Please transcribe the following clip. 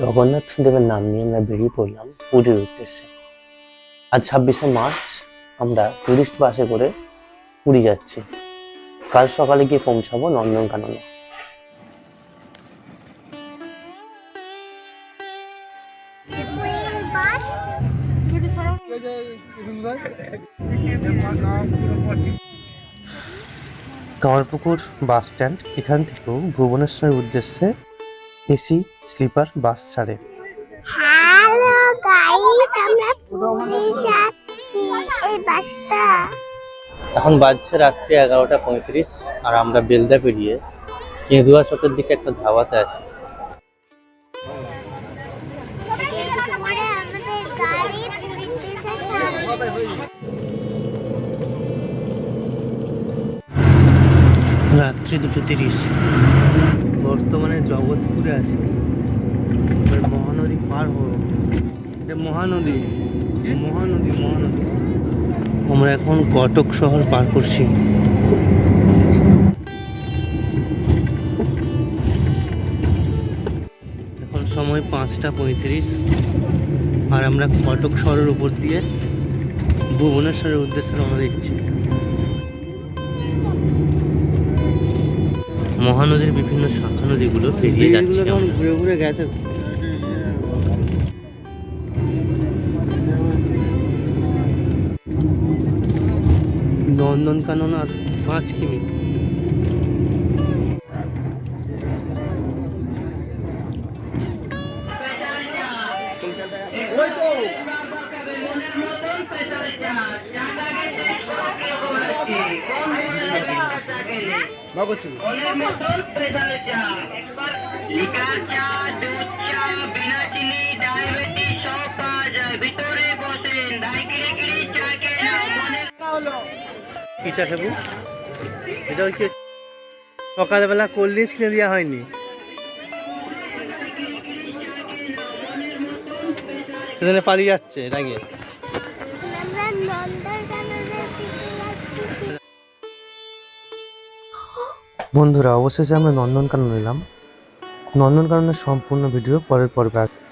জগন্নাথ দেবের নাম নিয়ে আমরা বেরিয়ে পড়লাম পুরীর উদ্দেশ্যে। আজ ছাব্বিশে মার্চ, আমরা টুরিস্ট বাসে করে পুরী যাচ্ছি। কাল সকালে গিয়ে পৌঁছাবো নন্দনকাননে। কামারপুকুর বাস স্ট্যান্ড, এখান থেকেও ভুবনেশ্বরের উদ্দেশ্যে এসি স্লিপার বাস ছাড়ে। হ্যালো গাইস আমরা পুরী যাচ্ছি এই বাসটা। এখন বাজছে রাত্রি এগারোটা পঁয়ত্রিশ আর আমরা বেলদা পেরিয়ে কেঁদুয়া চকের দিকে একটা ধাবাতে আছি। পরে আমাদের গাড়ি পুরীতে এসে রাত্রি দুটো তিরিশ। বর্তমানে জগৎপুরে আছি। এবার মহানদী পার হব। এটা মহানদী। মহানদী মহানদী। আমরা এখন কটক শহর পার করছি। এখন সময় পাঁচটা পঁয়ত্রিশ। আর আমরা কটক শহরের উপর দিয়ে ভুবনেশ্বরের উদ্দেশ্যে রওনা দিচ্ছি। মহানদীর বিভিন্ন শাখা নদীগুলো পেরিয়ে যাচ্ছে ঘুরে ঘুরে গেছে। নন্দনকানন আর পাঁচ কিমি। ফলের মতন নাও মনের কি চা খাব? এটা কি? সকালবেলা কোল্ড ড্রিঙ্কস কিনে দেওয়া হয়নি। সেখানে পালিয়ে যাচ্ছে রাগে বন্ধুরা অবশেষে আমরা নন্দনকানন এলাম। নন্দনকাননের সম্পূর্ণ ভিডিও পরের পর্বে আসবে।